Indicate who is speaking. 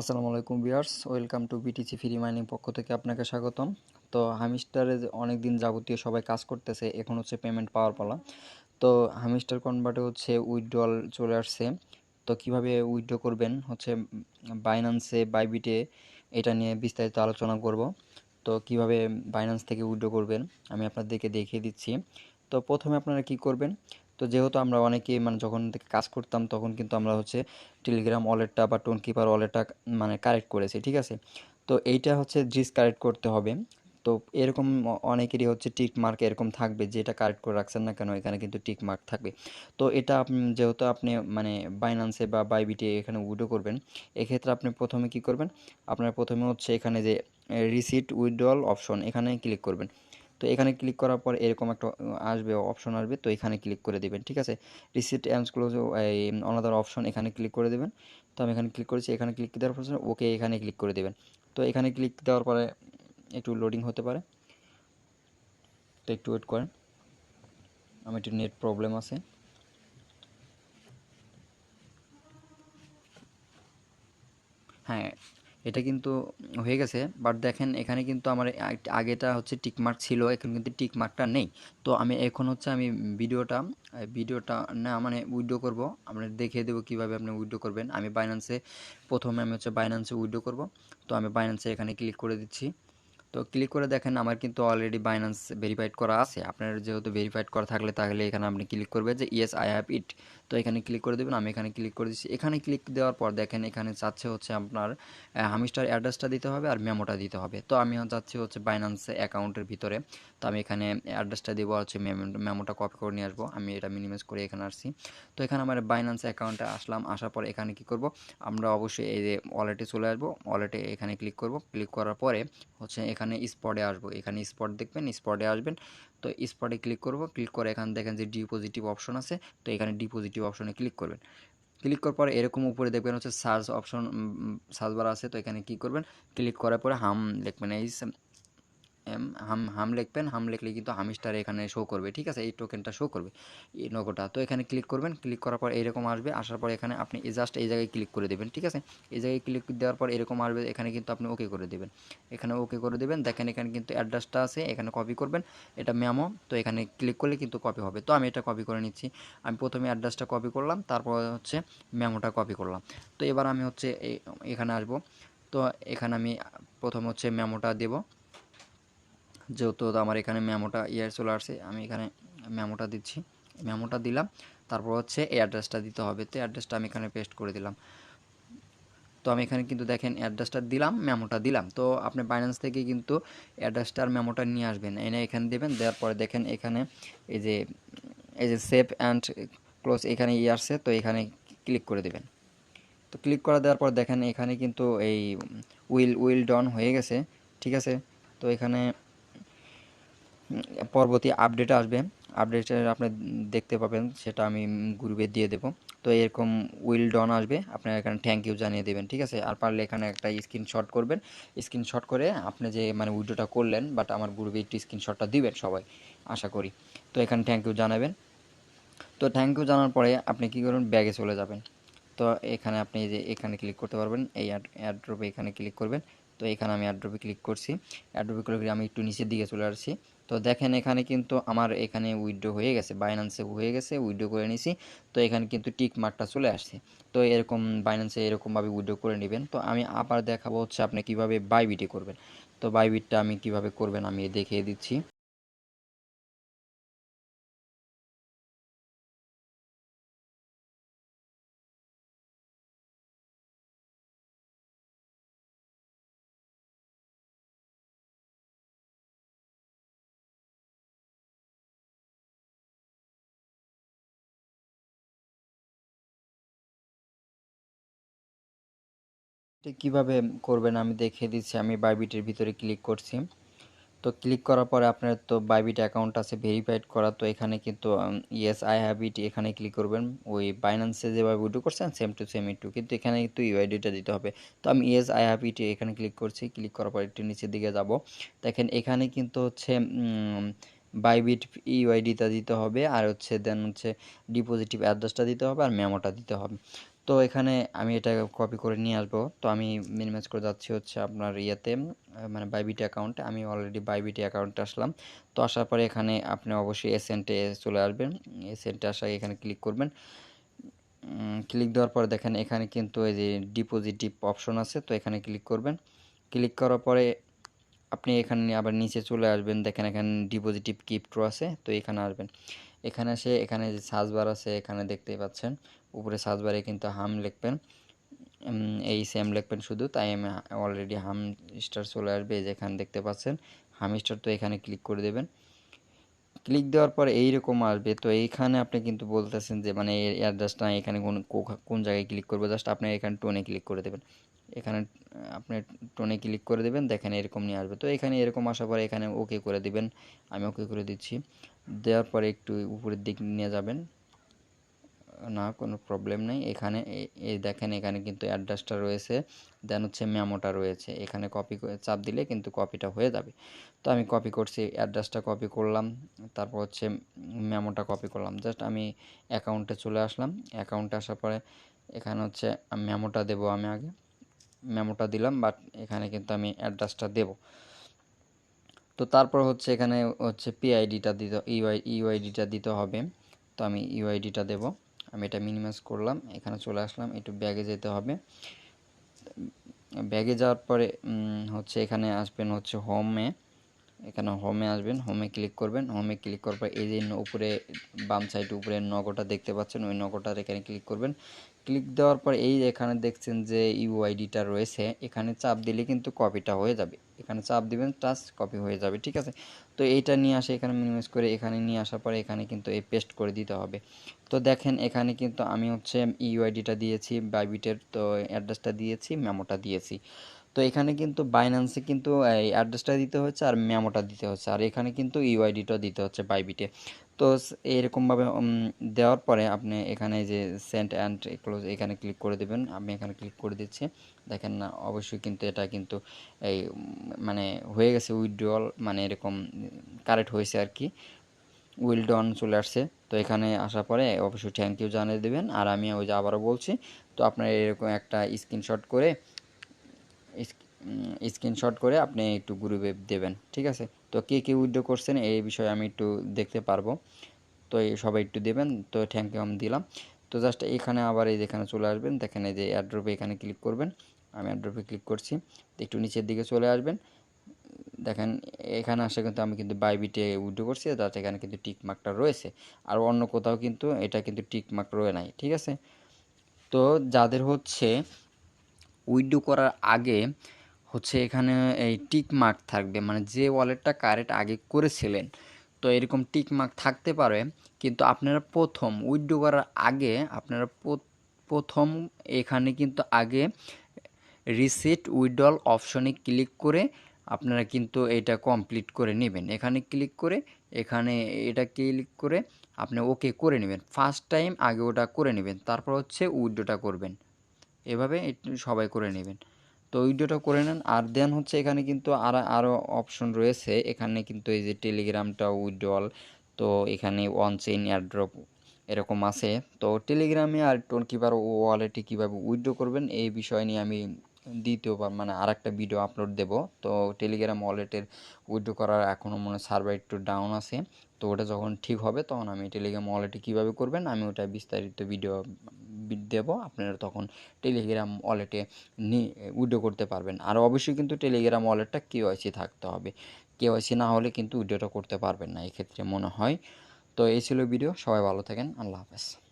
Speaker 1: আসসালামু আলাইকুম viewers, welcome to BTC free mining পক্ষ থেকে আপনাকে স্বাগতম। তো হামিস্টারে অনেক দিন যাবতীয় সবাই কাজ করতেছে, এখন হচ্ছে পেমেন্ট পাওয়ার পালা। তো হামিস্টার কনভার্টে হচ্ছে উইথড্রল চলে আসছে। তো কীভাবে উইথড্র করবেন? হচ্ছে বাইন্যান্সে বাইবিটে এটা নিয়ে বিস্তারিত আলোচনা করব। তো কীভাবে বাইন্যান্স থেকে উইথড্র করবেন? আমি আপনাদেরকে দেখিয়ে দিচ্ছি। তো প্রথমে আপনারা কি করবেন? তো যেহেতু আমরা অনেকে মানে যখন থেকে কাজ করতাম, তখন কিন্তু আমরা হচ্ছে টেলিগ্রাম ওয়ালেটটা বা টোন কিপার ওয়ালেটটা মানে কারেক্ট করেছি, ঠিক আছে? তো এইটা হচ্ছে জিস কারেক্ট করতে হবে। তো এরকম অনেকেরই হচ্ছে টিক মার্ক এরকম থাকবে যে এটা কারেক্ট করে রাখছেন না কেন, এখানে কিন্তু টিক মার্ক থাকবে। তো এটা আপনি যেহেতু আপনি মানে বাইনান্সে বা বাইবিটে এখানে উইডো করবেন, এক্ষেত্রে আপনি প্রথমে কি করবেন? আপনার প্রথমে হচ্ছে এখানে যে রিসিট উইড্রল অপশন এখানে ক্লিক করবেন। তো এখানে ক্লিক করার পর এরকম একটা আসবে অপশন আসবে, তো এখানে ক্লিক করে দেবেন, ঠিক আছে? রিসিপ্ট অ্যান্ড ক্লোজ এই অনাদার অপশন এখানে ক্লিক করে দেবেন। তো আমি এখানে ক্লিক করেছি, এখানে ক্লিক দেওয়ার পর ওকে এখানে ক্লিক করে দেবেন। তো এখানে ক্লিক দেওয়ার পরে একটু লোডিং হতে পারে। তো একটু ওয়েট করেন। আমার একটু নেট প্রবলেম আছে হ্যাঁ এটা কিন্তু হয়ে গেছে। বাট দেখেন, এখানে কিন্তু আমার আগেটা হচ্ছে টিকমার্ক ছিল, এখন কিন্তু টিকমার্কটা নেই। তো আমি এখন হচ্ছে আমি ভিডিওটা ভিডিওটা না মানে উইডো করব। আমরা দেখিয়ে দেবো কীভাবে আপনি উইডো করবেন। আমি বাইন্যান্সে প্রথমে আমি হচ্ছে বাইন্যান্সে উইডো করব। তো আমি বাইন্যান্সে এখানে ক্লিক করে দিচ্ছি। তো ক্লিক করে দেখেন, আমার কিন্তু অলরেডি বাইন্যান্স ভেরিফাইড করা আছে। আপনার যেহেতু ভেরিফাইড করা থাকলে, তাহলে এখানে আপনি ক্লিক করবেন যে ইয়েস আই হ্যাভ ইট তো এখানে ক্লিক করে দেবেন, আমি এখানে ক্লিক করে দিচ্ছি এখানে ক্লিক দেওয়ার পর দেখেন এখানে চাচ্ছে হচ্ছে আপনার হামিস্টার অ্যাড্রেসটা দিতে হবে আর মেমোটা দিতে হবে। তো আমি যাচ্ছি হচ্ছে বাইন্যান্স অ্যাকাউন্টের ভিতরে। তো আমি এখানে অ্যাড্রেসটা দেবো হচ্ছে মেমোটা কপি করে নিয়ে আসব। আমি এটা মিনিমাইজ করে এখানে আসছি। তো এখানে আমার বাইন্যান্স অ্যাকাউন্টে আসলাম, আসার পর এখানে কি করব? আমরা অবশ্যই এই যে ওয়ালেটে চলে আসব। ওয়ালেটে এখানে ক্লিক করব। ক্লিক করার পরে হচ্ছে এখানে স্পটে আসব। এখানে স্পট দেখবেন স্পটে আসবেন। তো স্পটে ক্লিক করব। ক্লিক করে এখানে দেখেন যে ডিপোজিটিভ অপশন আছে, তো এখানে ডিপোজিটিভ অপশনে ক্লিক করবেন। ক্লিক করার পরে এরকম উপরে দেখবেন হচ্ছে সার্চ অপশন সার্চ বার আছে, তো এখানে কি করবেন? ক্লিক করার পরে হাম লিখবেন এই হাম হাম লিখবেন, হাম লিখলে কিন্তু হামিস্টার এখানে শো করবে, ঠিক আছে? এই টোকেনটা শো করবে, এই নগোটা তো এখানে ক্লিক করবেন ক্লিক করার পর এরকম আসবে, আসার পর এখানে আপনি জাস্ট এই জায়গায় ক্লিক করে দেবেন, ঠিক আছে? এই জায়গায় ক্লিক দেওয়ার পর এরকম আসবে, এখানে কিন্তু আপনি ওকে করে দেবেন। এখানে ওকে করে দেবেন, দেখেন এখানে কিন্তু অ্যাড্রেসটা আছে, এখানে কপি করবেন, এটা ম্যামো তো এখানে ক্লিক করলে কিন্তু কপি হবে। তো আমি এটা কপি করে নিচ্ছি। আমি প্রথমে অ্যাড্রেসটা কপি করলাম, তারপর হচ্ছে ম্যামোটা কপি করলাম। তো এবার আমি হচ্ছে এখানে আসব। তো এখানে আমি প্রথম হচ্ছে মেমোটা দেবো। যেহেতু আমার এখানে মেমোটা ইয়ার চলে আসছে, আমি এখানে মেমোটা দিচ্ছি। মেমোটা দিলাম, তারপর হচ্ছে এই অ্যাড্রেসটা দিতে হবে। তো অ্যাড্রেসটা আমি এখানে পেস্ট করে দিলাম। তো আমি এখানে কিন্তু দেখেন অ্যাড্রেসটা দিলাম, মেমোটা দিলাম। তো আপনি বাইন্যান্স থেকে কিন্তু অ্যাড্রেসটা আর মেমোটা নিয়ে আসবেন। এনে এখানে দেবেন, দেওয়ার পরে দেখেন এখানে এই যে এই যে সেভ অ্যান্ড ক্লোজ এখানে ইয়ে আসছে, তো এখানে ক্লিক করে দেবেন। তো ক্লিক করে দেওয়ার পর দেখেন এখানে কিন্তু এই উইল উইল ডন হয়ে গেছে, ঠিক আছে? তো এখানে পরবর্তী আপডেট আসবে। আপডেটে আপনি দেখতে পাবেন, সেটা আমি গ্রুপে দিয়ে দেবো। তো এরকম উইল ডন আসবে, আপনার এখানে থ্যাংক ইউ জানিয়ে দেবেন, ঠিক আছে? আর পারলে এখানে একটা স্ক্রিনশট করবেন। স্ক্রিনশট করে আপনি যে মানে উইডিওটা করলেন বাট আমার গ্রুপে একটু স্ক্রিনশটটা দিবেন সবাই, আশা করি। তো এখানে থ্যাংক ইউ জানাবেন। তো থ্যাংক ইউ জানার পরে আপনি কী করবেন? ব্যাগে চলে যাবেন। তো এখানে আপনি যে এখানে ক্লিক করতে পারবেন, এই অ্যাড্রপে এখানে ক্লিক করবেন। তো এখানে আমি অ্যাড্রপে ক্লিক করছি। অ্যাড্রপে ক্লিক করে আমি একটু নিচের দিকে চলে আসছি। তো দেখেন এখানে কিন্তু আমার এখানে উইড্রো হয়ে গেছে বাইন্যান্সে হয়ে গেছে উইড্রো করে নিছি। তো এখানে কিন্তু টিক মার্কটা চলে আসছে। তো এরকম বাইন্যান্সে এরকমভাবে উইড্রো করে নেবেন। তো আমি আবার দেখাবো হচ্ছে আপনি কীভাবে বাইবিটে করবেন। তো বাইবিটটা আমি কীভাবে করবেন আমি দেখিয়ে দিচ্ছি। কীভাবে করবেন? আমি দেখিয়ে দিচ্ছি। আমি বাইবিটের ভিতরে ক্লিক করছি। তো ক্লিক করার পরে আপনার তো বাইবিট অ্যাকাউন্ট আছে ভেরিফাইড করা। তো এখানে কিন্তু ইয়েস আই হ্যাভ ইট এখানে ক্লিক করবেন। ওই বাইন্যান্সে যেভাবে উইড্রো করছেন সেম টু সেম ইটু কিন্তু এখানে একটু ইউআইডিটা দিতে হবে। তো আমি ইয়েস আই হ্যাভ ইট এখানে ক্লিক করছি। ক্লিক করার পর একটু নিচের দিকে যাব। দেখেন এখানে কিন্তু হচ্ছে বাইবিট ইউআইডিটা দিতে হবে। আর হচ্ছে দেন হচ্ছে ডিপোজিটিভ অ্যাড্রেসটা দিতে হবে। আর মেমোটা দিতে হবে। তো এখানে আমি এটা কপি করে নিয়ে আসব। তো আমি মিনিমাইজ করে যাচ্ছি হচ্ছে আপনার ইয়েতে মানে বাইবিটি অ্যাকাউন্টে আমি অলরেডি বাইবিটি অ্যাকাউন্টে আসলাম। তো আসার পরে এখানে আপনি অবশ্যই এসেন্টে চলে আসবেন। এসেন্টে আসা এখানে ক্লিক করবেন। ক্লিক দেওয়ার পরে দেখেন এখানে কিন্তু এই যে ডিপোজিটিভ অপশন আছে, তো এখানে ক্লিক করবেন। ক্লিক করার পরে আপনি এখানে আবার নিচে চলে আসবেন। দেখেন এখানে ডিপোজিটিভ কিপ্টো আছে, তো এখানে আসবেন। এখানে এসে এখানে যে সার্চ বার আছে, এখানে দেখতেই পাচ্ছেন। উপরে সার্চ বারে কিন্তু হাম লিখবেন এই সেম লিখবেন শুধু, তাই আমি অলরেডি হাম স্টার চলে আসবে যেখানে দেখতে পাচ্ছেন, হাম স্টার তো এখানে ক্লিক করে দেবেন। ক্লিক দেওয়ার পর এইরকম আসবে, তো এইখানে আপনি কিন্তু বলতেছেন যে মানে এই অ্যাড্রেসটা এখানে কোন কোন জায়গায় ক্লিক করব জাস্ট আপনি এখানে টোনে ক্লিক করে দেবেন। এখানে, আপনি টোনে ক্লিক করে দেবেন, দেখেন এরকম নিয়ে আসবে। তো এখানে এরকম আসার পরে এখানে ওকে করে দিবেন, আমি ওকে করে দিচ্ছি। দেওয়ার পরে একটু উপরের দিক নিয়ে যাবেন। না, কোনো প্রবলেম নেই। এখানে এই দেখেন এখানে কিন্তু অ্যাড্রেসটা রয়েছে। দেন হচ্ছে মেমোটা রয়েছে। এখানে কপি চাপ দিলে কিন্তু কপিটা হয়ে যাবে। তো আমি কপি করছি অ্যাড্রেসটা কপি করলাম। তারপর হচ্ছে মেমোটা কপি করলাম। জাস্ট আমি অ্যাকাউন্টে চলে আসলাম। অ্যাকাউন্টে আসার পরে এখানে হচ্ছে মেমোটা দেব আমি আগে। মেমোটা দিলাম বাট এখানে কিন্তু আমি অ্যাড্রেসটা দেব। তো তারপর হচ্ছে এখানে হচ্ছে পিআইডিটা দিতে ইউআই ইউআইডিটা দিতে হবে। তো আমি ইউআইডিটা দেব। আমি এটা মিনিমাইজ করলাম, এখানে চলে আসলাম, একটু ব্যাগে যেতে হবে। ব্যাগে যাওয়ার পরে হচ্ছে এখানে আসবেন হচ্ছে হোমে এখানে হোমে আসবেন হোমে ক্লিক করবেন। হোমে ক্লিক করার পর এই যে উপরে, বাম সাইড উপরে নগোটা দেখতে পাচ্ছেন, ওই নগোটার এখানে ক্লিক করবেন। ক্লিক দেওয়ার পর এই এখানে দেখছেন যে ইউআইডিটা রয়েছে, এখানে চাপ দিলে কিন্তু কপিটা হয়ে যাবে। এখানে চাপ দিবেন টাচ কপি হয়ে যাবে, ঠিক আছে? তো এইটা নিয়ে আসে, এখানে মিনিমাইজ করে এখানে নিয়ে আসার পরে এখানে কিন্তু এই পেস্ট করে দিতে হবে। তো দেখেন, এখানে কিন্তু আমি হচ্ছে ইউআইডিটা দিয়েছি বাইবিটের তো অ্যাড্রেসটা দিয়েছি মেমোটা দিয়েছি। তো এখানে কিন্তু বাইন্যান্সে কিন্তু, এই অ্যাড্রেসটা দিতে হচ্ছে আর মেমোটা দিতে হচ্ছে। আর এখানে কিন্তু ইউআইডিটা দিতে হচ্ছে বাইবিটে তো এরকমভাবে দেওয়ার পরে আপনি এখানে যে সেন্ট অ্যান্ড ক্লোজ এখানে ক্লিক করে দেবেন। আমি এখানে ক্লিক করে দিচ্ছি। দেখেন না, অবশ্যই কিন্তু এটা কিন্তু এই মানে হয়ে গেছে উইথড্রল মানে এরকম কারেক্ট হয়েছে আর কি। উইল ডন চলে আসছে। তো এখানে আসার পরে অবশ্যই থ্যাংক ইউ জানিয়ে দেবেন। আর আমি ওই যে আবারও বলছি, তো আপনার এরকম একটা স্ক্রিনশট করে স্ক্রিনশট করে আপনি একটু গ্রুপে দেবেন, ঠিক আছে? তো কে কে উইথড্র করছেন এই বিষয়ে আমি একটু দেখতে পারব। তো এই সবাই একটু দেবেন, তো থ্যাংক ইউ আমি দিলাম। তো জাস্ট এখানে আবার এই যেখানে চলে আসবেন, দেখেন এই যে অ্যাড্রপে এখানে ক্লিক করবেন। আমি অ্যাড্রপে ক্লিক করছি, একটু নিচের দিকে চলে আসবেন। দেখেন, এখানে আসে কিন্তু আমি কিন্তু বাইবিটে উইথড্র করছি যাতে এখানে কিন্তু টিক মার্কটা রয়েছে। আর অন্য কোথাও কিন্তু এটা কিন্তু টিক মার্ক রয়ে নাই, ঠিক আছে? তো যাদের হচ্ছে উইথড্র করার আগে হচ্ছে এখানে এই টিক মার্ক থাকবে মানে যে ওয়ালেটটা কারেক্ট আগে করেছিলেন। তো এরকম টিক মার্ক থাকতে পারে, কিন্তু আপনারা প্রথম উইথড্র করার আগে আপনারা প্রথম এখানে কিন্তু আগে রিসিট উইডল অপশনে ক্লিক করে আপনারা কিন্তু এটা কমপ্লিট করে নেবেন। এখানে ক্লিক করে, এখানে এটা ক্লিক করে আপনি ওকে করে নেবেন। ফার্স্ট টাইম আগে ওটা করে নেবেন, তারপর হচ্ছে উইড্রোটা করবেন। এভাবে সবাই করে নেবেন। তো উইড্রোটা করে নেন। আর দেন হচ্ছে এখানে কিন্তু আর আরও অপশন রয়েছে। এখানে কিন্তু এই যে টেলিগ্রামটা উইড্রল তো এখানে ওয়ান চেইন এয়ারড্রপ এরকম আছে। তো টেলিগ্রামে আর টোন কিবার ওয়ালেটে কীভাবে উইড্রো করবেন, এই বিষয় নিয়ে আমি দ্বিতীয়বার মানে আর একটা ভিডিও আপলোড দেব। তো টেলিগ্রাম ওয়ালেটের উইড্রো করার এখনও মনে সার্ভার একটু ডাউন আছে। তো ওটা যখন ঠিক হবে, তখন আমি টেলিগ্রাম ওয়ালেটে কীভাবে করবেন, আমি ওটা বিস্তারিত ভিডিও দেব, আপনারা তখন টেলিগ্রাম ওয়ালেটে উইডো করতে পারবেন। আর অবশ্যই কিন্তু টেলিগ্রাম ওয়ালেটটা কেওয়াইসি থাকতে হবে। কেওয়াইসি না হলে কিন্তু উইডোটা করতে পারবেন না, এক্ষেত্রে মনে হয়। তো এই ছিল ভিডিও সবাই ভালো থাকেন, আল্লাহ হাফেজ।